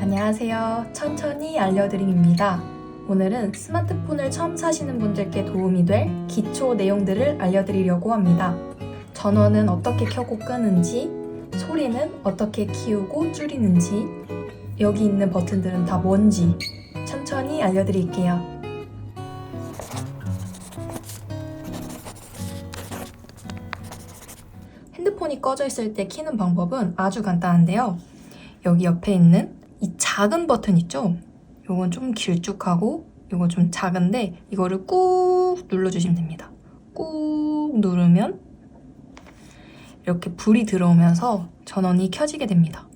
안녕하세요. 천천히 알려드림입니다. 오늘은 스마트폰을 처음 사시는 분들께 도움이 될 기초 내용들을 알려드리려고 합니다. 전원은 어떻게 켜고 끄는지, 소리는 어떻게 키우고 줄이는지, 여기 있는 버튼들은 다 뭔지 천천히 알려드릴게요. 핸드폰이 꺼져 있을 때 키는 방법은 아주 간단한데요. 여기 옆에 있는 이 작은 버튼 있죠? 요건 좀 길쭉하고 요건 좀 작은데 이거를 꾹 눌러주시면 됩니다. 꾹 누르면 이렇게 불이 들어오면서 전원이 켜지게 됩니다.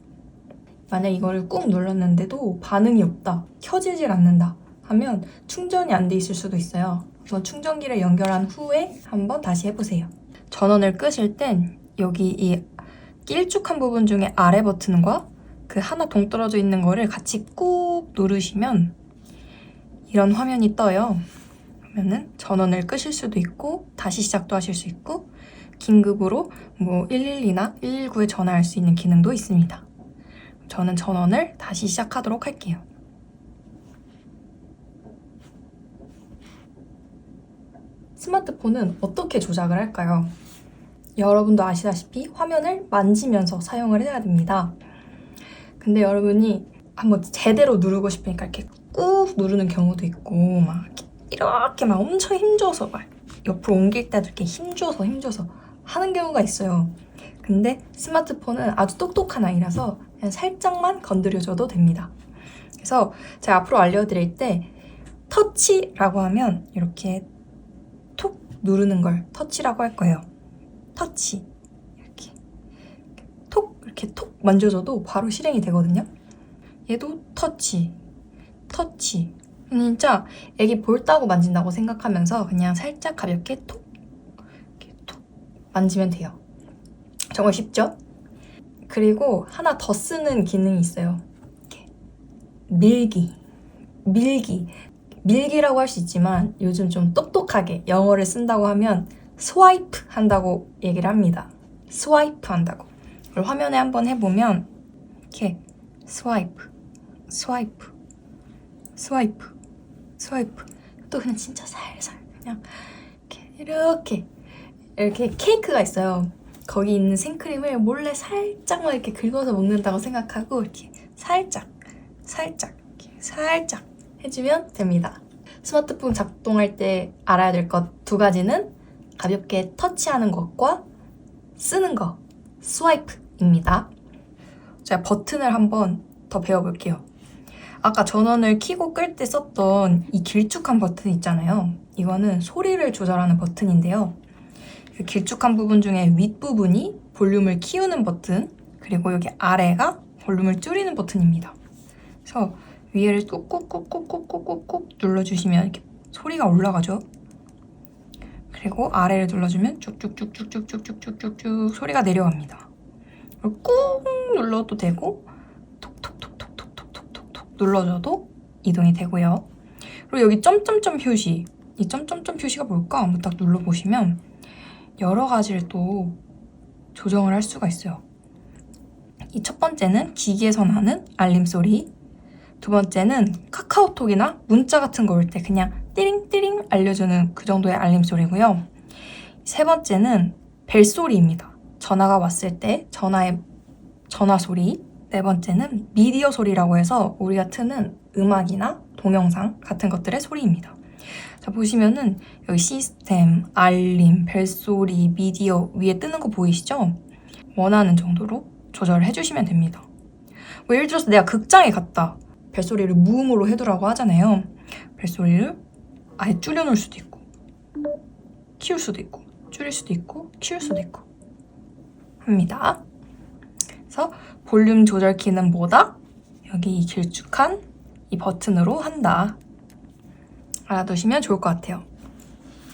만약 이거를 꾹 눌렀는데도 반응이 없다, 켜지질 않는다 하면 충전이 안 돼 있을 수도 있어요. 그래서 충전기를 연결한 후에 한번 다시 해보세요. 전원을 끄실 땐 여기 이 길쭉한 부분 중에 아래 버튼과 그 하나 동떨어져 있는 거를 같이 꾹 누르시면 이런 화면이 떠요. 그러면은 전원을 끄실 수도 있고 다시 시작도 하실 수 있고 긴급으로 뭐 112나 119에 전화할 수 있는 기능도 있습니다. 저는 전원을 다시 시작하도록 할게요. 스마트폰은 어떻게 조작을 할까요? 여러분도 아시다시피 화면을 만지면서 사용을 해야 됩니다. 근데 여러분이 한번 제대로 누르고 싶으니까 이렇게 꾹 누르는 경우도 있고 막 이렇게 막 엄청 힘줘서 막 옆으로 옮길 때도 이렇게 힘줘서 힘줘서 하는 경우가 있어요. 근데 스마트폰은 아주 똑똑한 아이라서 그냥 살짝만 건드려줘도 됩니다. 그래서 제가 앞으로 알려드릴 때 터치라고 하면 이렇게 톡 누르는 걸 터치라고 할 거예요. 터치 이렇게 톡 만져줘도 바로 실행이 되거든요. 얘도 터치, 터치. 진짜 애기 볼 따고 만진다고 생각하면서 그냥 살짝 가볍게 톡, 이렇게 톡 만지면 돼요. 정말 쉽죠? 그리고 하나 더 쓰는 기능이 있어요. 밀기, 밀기. 밀기라고 할 수 있지만 요즘 좀 똑똑하게 영어를 쓴다고 하면 스와이프 한다고 얘기를 합니다. 스와이프 한다고. 화면에 한번 해보면 이렇게 스와이프, 스와이프, 스와이프, 스와이프. 또 그냥 진짜 살살 그냥 이렇게 이렇게 이렇게 케이크가 있어요. 거기 있는 생크림을 몰래 살짝만 이렇게 긁어서 먹는다고 생각하고 이렇게 살짝, 살짝, 이렇게 살짝 해주면 됩니다. 스마트폰 작동할 때 알아야 될 것 두 가지는 가볍게 터치하는 것과 쓰는 거, 스와이프 입니다. 제가 버튼을 한번 더 배워볼게요. 아까 전원을 켜고 끌 때 썼던 이 길쭉한 버튼 있잖아요. 이거는 소리를 조절하는 버튼인데요. 이 길쭉한 부분 중에 윗부분이 볼륨을 키우는 버튼, 그리고 여기 아래가 볼륨을 줄이는 버튼입니다. 그래서 위에를 꾹꾹꾹꾹꾹꾹꾹꾹 눌러주시면 이렇게 소리가 올라가죠. 그리고 아래를 눌러주면 쭉쭉쭉쭉쭉쭉쭉쭉쭉 소리가 내려갑니다. 꾹 눌러도 되고 톡톡톡톡톡톡톡톡 눌러줘도 이동이 되고요. 그리고 여기 점점점 표시 이 점점점 표시가 뭘까 한번 딱 눌러보시면 여러 가지를 또 조정을 할 수가 있어요. 이 첫 번째는 기기에서 나는 알림 소리 두 번째는 카카오톡이나 문자 같은 거 올 때 그냥 띠링띠링 알려주는 그 정도의 알림 소리고요. 세 번째는 벨소리입니다. 전화가 왔을 때 전화의 전화 소리. 네 번째는 미디어 소리라고 해서 우리가 트는 음악이나 동영상 같은 것들의 소리입니다. 자, 보시면은 여기 시스템, 알림, 벨소리, 미디어 위에 뜨는 거 보이시죠? 원하는 정도로 조절을 해주시면 됩니다. 뭐 예를 들어서 내가 극장에 갔다. 벨소리를 무음으로 해두라고 하잖아요. 벨소리를 아예 줄여놓을 수도 있고, 키울 수도 있고, 줄일 수도 있고, 키울 수도 있고 합니다. 그래서 볼륨 조절 키는 뭐다? 여기 이 길쭉한 이 버튼으로 한다. 알아두시면 좋을 것 같아요.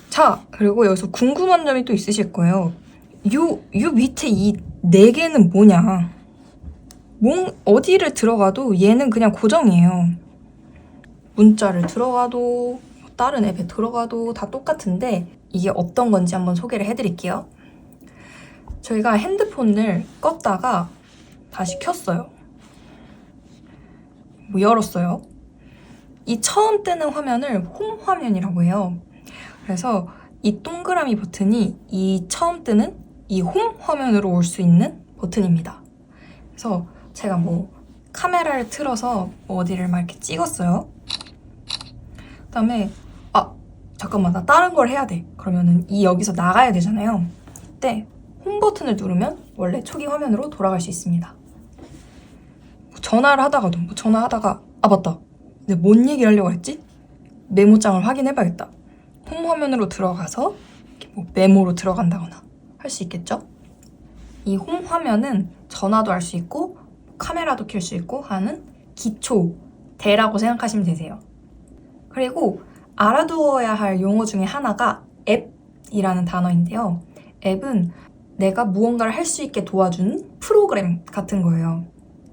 자, 그리고 여기서 궁금한 점이 또 있으실 거예요. 요, 요 밑에 이 네 개는 뭐냐? 몽, 어디를 들어가도 얘는 그냥 고정이에요. 문자를 들어가도, 다른 앱에 들어가도 다 똑같은데, 이게 어떤 건지 한번 소개를 해드릴게요. 저희가 핸드폰을 껐다가 다시 켰어요. 뭐 열었어요. 이 처음 뜨는 화면을 홈 화면이라고 해요. 그래서 이 동그라미 버튼이 이 처음 뜨는 이 홈 화면으로 올 수 있는 버튼입니다. 그래서 제가 뭐 카메라를 틀어서 뭐 어디를 막 이렇게 찍었어요. 그 다음에 아 잠깐만 나 다른 걸 해야 돼. 그러면은 이 여기서 나가야 되잖아요. 그때 홈 버튼을 누르면 원래 초기 화면으로 돌아갈 수 있습니다. 뭐 전화를 하다가도 뭐 전화하다가 아 맞다. 내가 뭔 얘기를 하려고 했지? 메모장을 확인해봐야겠다. 홈 화면으로 들어가서 뭐 메모로 들어간다거나 할 수 있겠죠? 이 홈 화면은 전화도 할 수 있고 카메라도 켤 수 있고 하는 기초 대라고 생각하시면 되세요. 그리고 알아두어야 할 용어 중에 하나가 앱이라는 단어인데요. 앱은 내가 무언가를 할 수 있게 도와주는 프로그램 같은 거예요.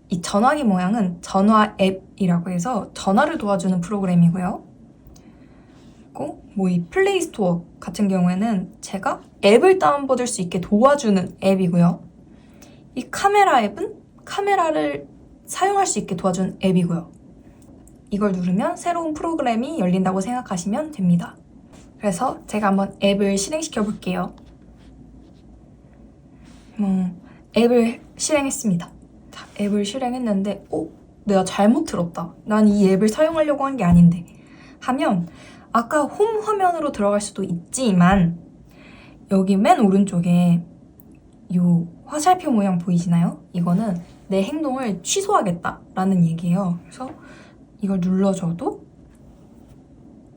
이 전화기 모양은 전화 앱이라고 해서 전화를 도와주는 프로그램이고요. 그리고 뭐이 플레이 스토어 같은 경우에는 제가 앱을 다운받을 수 있게 도와주는 앱이고요. 이 카메라 앱은 카메라를 사용할 수 있게 도와주는 앱이고요. 이걸 누르면 새로운 프로그램이 열린다고 생각하시면 됩니다. 그래서 제가 한번 앱을 실행시켜 볼게요. 음, 앱을 실행했습니다. 자, 앱을 실행했는데, 어? 내가 잘못 들었다. 난 이 앱을 사용하려고 한 게 아닌데. 하면, 아까 홈 화면으로 들어갈 수도 있지만, 여기 맨 오른쪽에 요 화살표 모양 보이시나요? 이거는 내 행동을 취소하겠다라는 얘기예요. 그래서 이걸 눌러줘도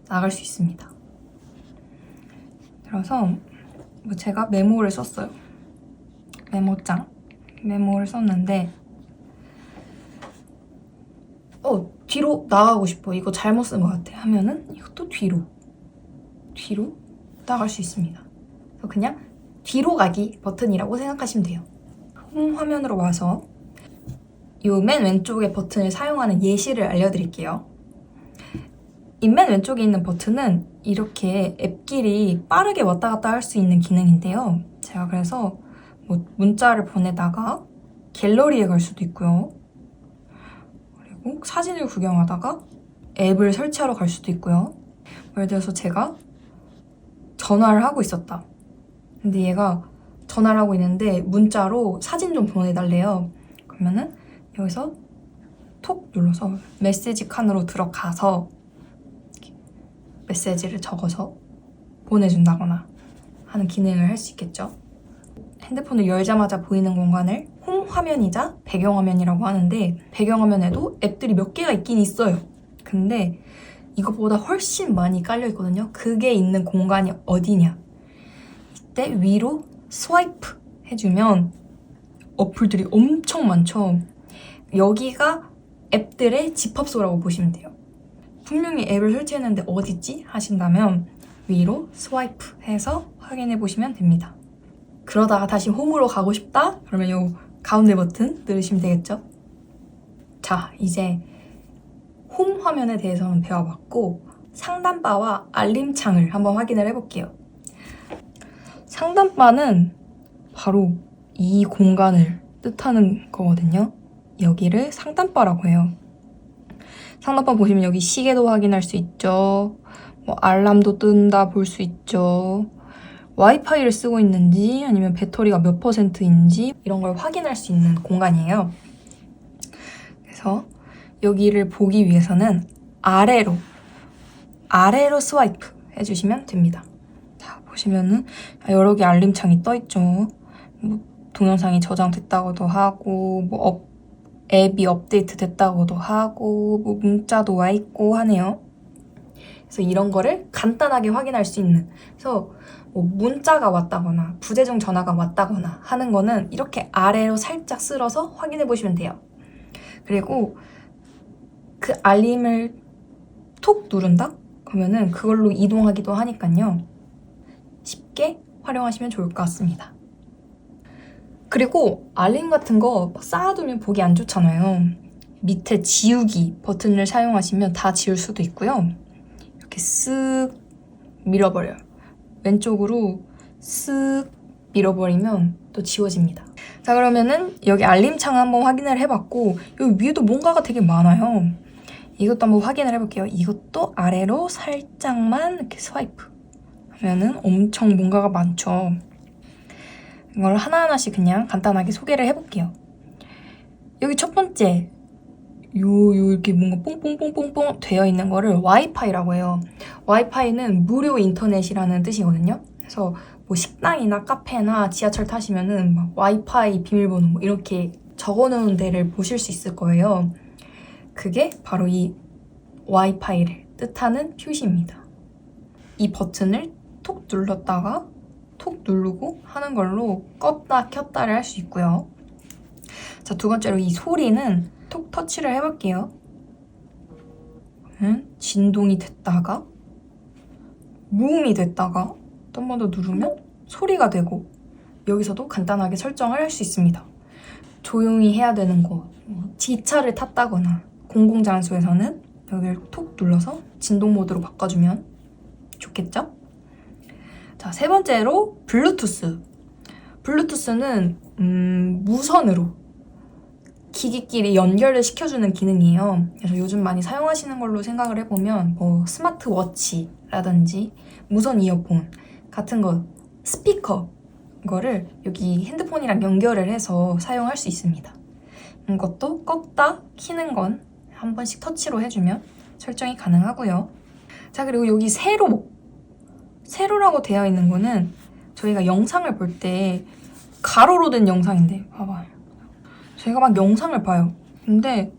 나갈 수 있습니다. 그래서 뭐 제가 메모를 썼어요. 메모장. 메모를 썼는데 어 뒤로 나가고 싶어. 이거 잘못 쓴 것 같아. 하면은 이것도 뒤로 뒤로 나갈 수 있습니다. 그래서 그냥 뒤로 가기 버튼이라고 생각하시면 돼요. 홈 화면으로 와서 이 맨 왼쪽의 버튼을 사용하는 예시를 알려드릴게요. 이맨 왼쪽에 있는 버튼은 이렇게 앱끼리 빠르게 왔다 갔다 할 수 있는 기능인데요. 제가 그래서 뭐 문자를 보내다가 갤러리에 갈 수도 있고요. 그리고 사진을 구경하다가 앱을 설치하러 갈 수도 있고요. 예를 들어서 제가 전화를 하고 있었다. 근데 얘가 전화를 하고 있는데 문자로 사진 좀 보내달래요. 그러면은 여기서 톡 눌러서 메시지 칸으로 들어가서 메시지를 적어서 보내준다거나 하는 기능을 할 수 있겠죠. 핸드폰을 열자마자 보이는 공간을 홈 화면이자 배경 화면이라고 하는데 배경 화면에도 앱들이 몇 개가 있긴 있어요. 근데 이것보다 훨씬 많이 깔려 있거든요. 그게 있는 공간이 어디냐? 이때 위로 스와이프 해주면 어플들이 엄청 많죠. 여기가 앱들의 집합소라고 보시면 돼요. 분명히 앱을 설치했는데 어딨지? 하신다면 위로 스와이프 해서 확인해 보시면 됩니다. 그러다가 다시 홈으로 가고 싶다? 그러면 요 가운데 버튼 누르시면 되겠죠? 자, 이제 홈 화면에 대해서는 배워봤고 상단바와 알림창을 한번 확인을 해볼게요. 상단바는 바로 이 공간을 뜻하는 거거든요. 여기를 상단바라고 해요. 상단바 보시면 여기 시계도 확인할 수 있죠. 뭐 알람도 뜬다 볼 수 있죠. 와이파이를 쓰고 있는지 아니면 배터리가 몇 퍼센트인지 이런 걸 확인할 수 있는 공간이에요. 그래서 여기를 보기 위해서는 아래로 아래로 스와이프 해주시면 됩니다. 자 보시면은 여러 개 알림창이 떠 있죠. 뭐 동영상이 저장됐다고도 하고 뭐 업, 앱이 업데이트 됐다고도 하고 뭐 문자도 와 있고 하네요. 그래서 이런 거를 간단하게 확인할 수 있는 그래서 뭐 문자가 왔다거나 부재중 전화가 왔다거나 하는 거는 이렇게 아래로 살짝 쓸어서 확인해 보시면 돼요. 그리고 그 알림을 톡 누른다? 그러면은 그걸로 이동하기도 하니까요. 쉽게 활용하시면 좋을 것 같습니다. 그리고 알림 같은 거 쌓아두면 보기 안 좋잖아요. 밑에 지우기 버튼을 사용하시면 다 지울 수도 있고요. 이렇게 쓱 밀어버려요. 왼쪽으로 쓱 밀어버리면 또 지워집니다. 자 그러면은 여기 알림창 한번 확인을 해봤고 여기 위에도 뭔가가 되게 많아요. 이것도 한번 확인을 해볼게요. 이것도 아래로 살짝만 이렇게 스와이프 하면은 엄청 뭔가가 많죠. 이걸 하나하나씩 그냥 간단하게 소개를 해볼게요. 여기 첫 번째 요, 요 이렇게 뭔가 뽕뽕뽕뽕뽕 되어 있는 거를 와이파이라고 해요. 와이파이는 무료 인터넷이라는 뜻이거든요. 그래서 뭐 식당이나 카페나 지하철 타시면은 막 와이파이 비밀번호 뭐 이렇게 적어 놓은 데를 보실 수 있을 거예요. 그게 바로 이 와이파이를 뜻하는 표시입니다. 이 버튼을 톡 눌렀다가 톡 누르고 하는 걸로 껐다 켰다를 할 수 있고요. 자, 두 번째로 이 소리는 톡 터치를 해볼게요. 음, 진동이 됐다가 무음이 됐다가 또 한 번 더 누르면 소리가 되고 여기서도 간단하게 설정을 할 수 있습니다. 조용히 해야 되는 곳, 뭐 지차를 탔다거나 공공장소에서는 여기를 톡 눌러서 진동 모드로 바꿔주면 좋겠죠? 자, 세 번째로 블루투스. 블루투스는 음, 무선으로 기기끼리 연결을 시켜주는 기능이에요. 그래서 요즘 많이 사용하시는 걸로 생각을 해보면 뭐 스마트워치라든지 무선 이어폰 같은 거 스피커 거를 여기 핸드폰이랑 연결을 해서 사용할 수 있습니다. 이것도 껐다 키는 건 한 번씩 터치로 해주면 설정이 가능하고요. 자 그리고 여기 세로 세로라고 되어 있는 거는 저희가 영상을 볼 때 가로로 된 영상인데 봐봐요. 제가 막 영상을 봐요. 근데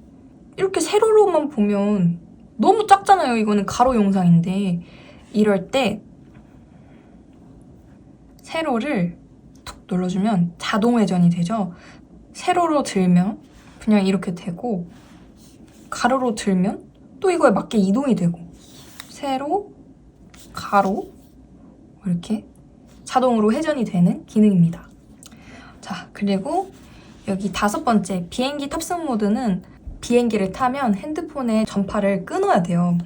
이렇게 세로로만 보면 너무 작잖아요. 이거는 가로 영상인데 이럴 때 세로를 툭 눌러주면 자동 회전이 되죠. 세로로 들면 그냥 이렇게 되고 가로로 들면 또 이거에 맞게 이동이 되고 세로, 가로 이렇게 자동으로 회전이 되는 기능입니다. 자, 그리고 여기 다섯 번째 비행기 탑승 모드는 비행기를 타면 핸드폰의 전파를 끊어야 돼요.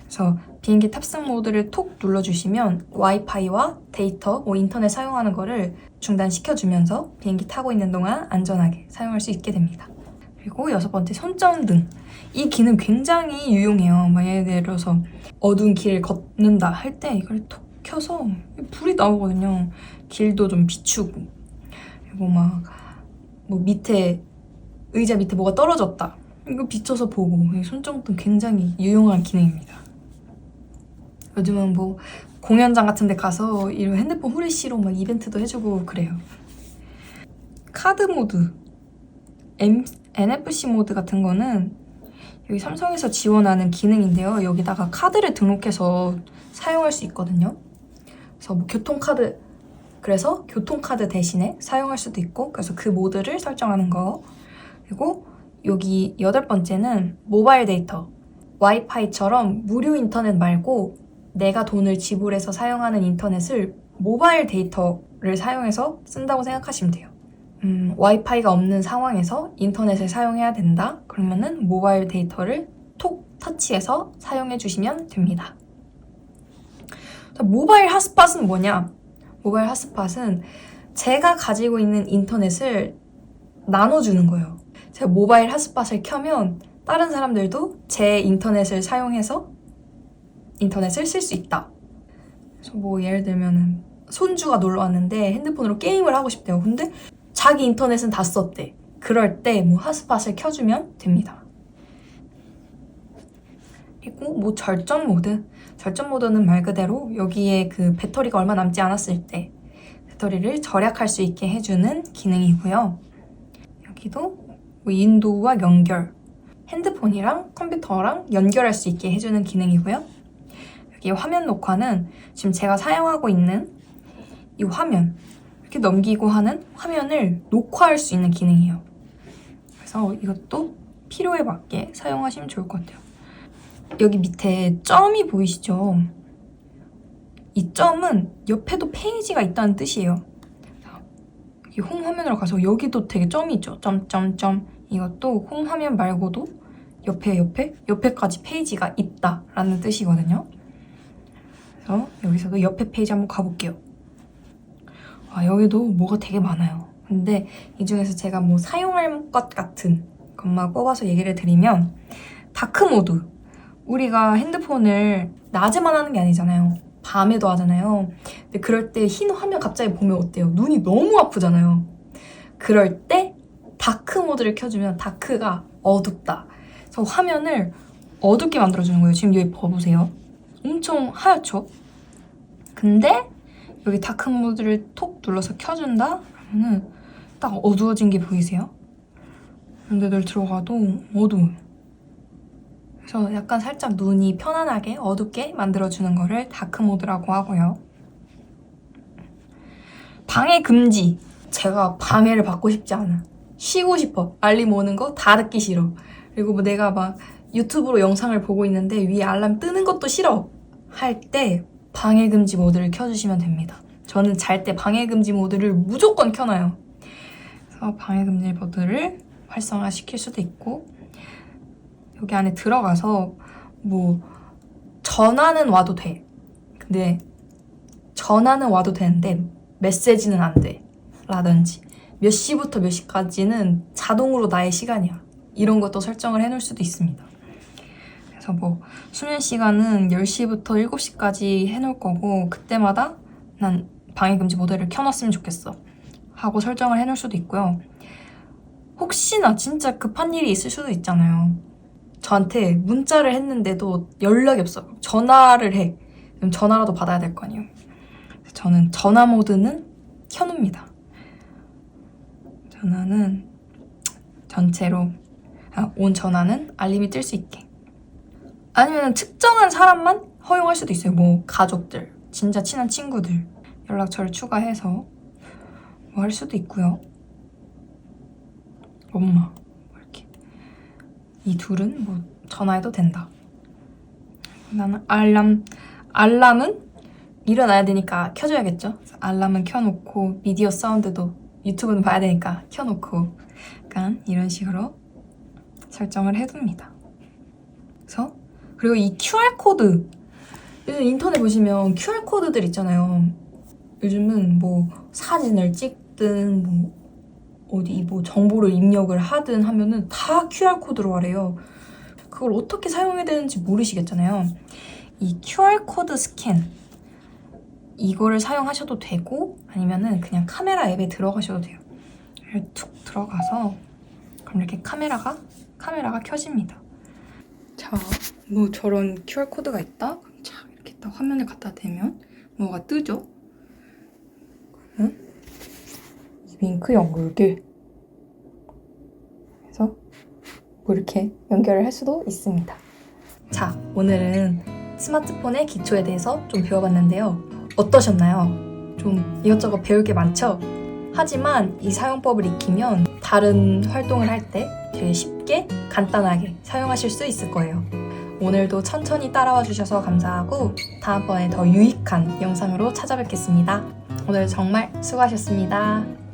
그래서 비행기 탑승 모드를 톡 눌러주시면 와이파이와 데이터, 뭐 인터넷 사용하는 거를 중단시켜주면서 비행기 타고 있는 동안 안전하게 사용할 수 있게 됩니다. 그리고 여섯 번째 손전등. 이 기능 굉장히 유용해요. 막 예를 들어서 어두운 길을 걷는다 할 때 이걸 톡 켜서 불이 나오거든요. 길도 좀 비추고 그리고 막 뭐 밑에 의자 밑에 뭐가 떨어졌다. 이거 비춰서 보고 이 손전등 굉장히 유용한 기능입니다. 요즘은 뭐 공연장 같은 데 가서 이런 핸드폰 후레쉬로 막 이벤트도 해주고 그래요. 카드 모드, M, NFC 모드 같은 거는 여기 삼성에서 지원하는 기능인데요. 여기다가 카드를 등록해서 사용할 수 있거든요. 그래서 뭐 교통카드, 그래서 교통카드 대신에 사용할 수도 있고, 그래서 그 모드를 설정하는 거. 그리고 여기 여덟 번째는 모바일 데이터. 와이파이처럼 무료 인터넷 말고 내가 돈을 지불해서 사용하는 인터넷을 모바일 데이터를 사용해서 쓴다고 생각하시면 돼요. 음, 와이파이가 없는 상황에서 인터넷을 사용해야 된다? 그러면은 모바일 데이터를 톡 터치해서 사용해 주시면 됩니다. 자, 모바일 핫스팟은 뭐냐? 모바일 핫스팟은 제가 가지고 있는 인터넷을 나눠주는 거예요. 제가 모바일 핫스팟을 켜면 다른 사람들도 제 인터넷을 사용해서 인터넷을 쓸 수 있다. 그래서 뭐 예를 들면은 손주가 놀러 왔는데 핸드폰으로 게임을 하고 싶대요. 근데 자기 인터넷은 다 썼대. 그럴 때 뭐 핫스팟을 켜주면 됩니다. 그리고 뭐 절전 모드. 절전 모드는 말 그대로 여기에 그 배터리가 얼마 남지 않았을 때 배터리를 절약할 수 있게 해주는 기능이고요. 여기도 뭐 윈도우와 연결. 핸드폰이랑 컴퓨터랑 연결할 수 있게 해주는 기능이고요. 여기 화면 녹화는 지금 제가 사용하고 있는 이 화면 이렇게 넘기고 하는 화면을 녹화할 수 있는 기능이에요. 그래서 이것도 필요에 맞게 사용하시면 좋을 것 같아요. 여기 밑에 점이 보이시죠? 이 점은 옆에도 페이지가 있다는 뜻이에요. 자, 여기 홈 화면으로 가서 여기도 되게 점이 있죠. 점점점 이것도 홈 화면 말고도 옆에 옆에 옆에까지 페이지가 있다라는 뜻이거든요. 그래서 여기서도 옆에 페이지 한번 가볼게요. 아, 여기도 뭐가 되게 많아요. 근데 이 중에서 제가 뭐 사용할 것 같은 것만 뽑아서 얘기를 드리면 다크 모드. 우리가 핸드폰을 낮에만 하는 게 아니잖아요. 밤에도 하잖아요. 근데 그럴 때 흰 화면 갑자기 보면 어때요? 눈이 너무 아프잖아요. 그럴 때 다크 모드를 켜주면 다크가 어둡다. 그래서 화면을 어둡게 만들어주는 거예요. 지금 여기 봐보세요. 엄청 하얗죠? 근데 여기 다크 모드를 톡 눌러서 켜준다? 그러면은 딱 어두워진 게 보이세요? 근데 늘 들어가도 어두워요. 그래서 약간 살짝 눈이 편안하게 어둡게 만들어주는 거를 다크 모드라고 하고요. 방해 금지. 제가 방해를 받고 싶지 않아. 쉬고 싶어. 알림 오는 거 다 듣기 싫어. 그리고 뭐 내가 막 유튜브로 영상을 보고 있는데 위에 알람 뜨는 것도 싫어. 할 때 방해 금지 모드를 켜주시면 됩니다. 저는 잘 때 방해 금지 모드를 무조건 켜놔요. 그래서 방해 금지 모드를 활성화 시킬 수도 있고 여기 안에 들어가서 뭐 전화는 와도 돼. 근데 전화는 와도 되는데 메시지는 안 돼. 라든지 몇 시부터 몇 시까지는 자동으로 나의 시간이야. 이런 것도 설정을 해놓을 수도 있습니다. 그래서 뭐 수면 시간은 10시부터 7시까지 해놓을 거고 그때마다 난 방해금지 모델을 켜놨으면 좋겠어. 하고 설정을 해놓을 수도 있고요. 혹시나 진짜 급한 일이 있을 수도 있잖아요. 저한테 문자를 했는데도 연락이 없어. 전화를 해. 그럼 전화라도 받아야 될 거 아니에요. 저는 전화 모드는 켜놓습니다. 전화는 전체로 아, 온 전화는 알림이 뜰 수 있게. 아니면 특정한 사람만 허용할 수도 있어요. 뭐 가족들, 진짜 친한 친구들 연락처를 추가해서 뭐 할 수도 있고요. 엄마 이 둘은 뭐 전화해도 된다. 나는 알람 알람은 일어나야 되니까 켜줘야겠죠. 알람은 켜놓고 미디어 사운드도 유튜브는 봐야 되니까 켜놓고 약간 이런 식으로 설정을 해둡니다. 그래서 그리고 이 QR 코드 요즘 인터넷 보시면 QR 코드들 있잖아요. 요즘은 뭐 사진을 찍든 뭐 어디 뭐 정보를 입력을 하든 하면은 다 QR 코드로 하래요. 그걸 어떻게 사용해야 되는지 모르시겠잖아요. 이 QR 코드 스캔 이거를 사용하셔도 되고 아니면은 그냥 카메라 앱에 들어가셔도 돼요. 툭 들어가서 그럼 이렇게 카메라가 카메라가 켜집니다. 자, 뭐 저런 QR 코드가 있다. 그럼 자 이렇게 딱 화면에 갖다 대면 뭐가 뜨죠? 그러면 이빙크 연결길 그래서 뭐 이렇게 연결을 할 수도 있습니다. 자, 오늘은 스마트폰의 기초에 대해서 좀 배워봤는데요. 어떠셨나요? 좀 이것저것 배울 게 많죠? 하지만 이 사용법을 익히면 다른 활동을 할 때 되게 쉽게 간단하게 사용하실 수 있을 거예요. 오늘도 천천히 따라와 주셔서 감사하고 다음번에 더 유익한 영상으로 찾아뵙겠습니다. 오늘 정말 수고하셨습니다.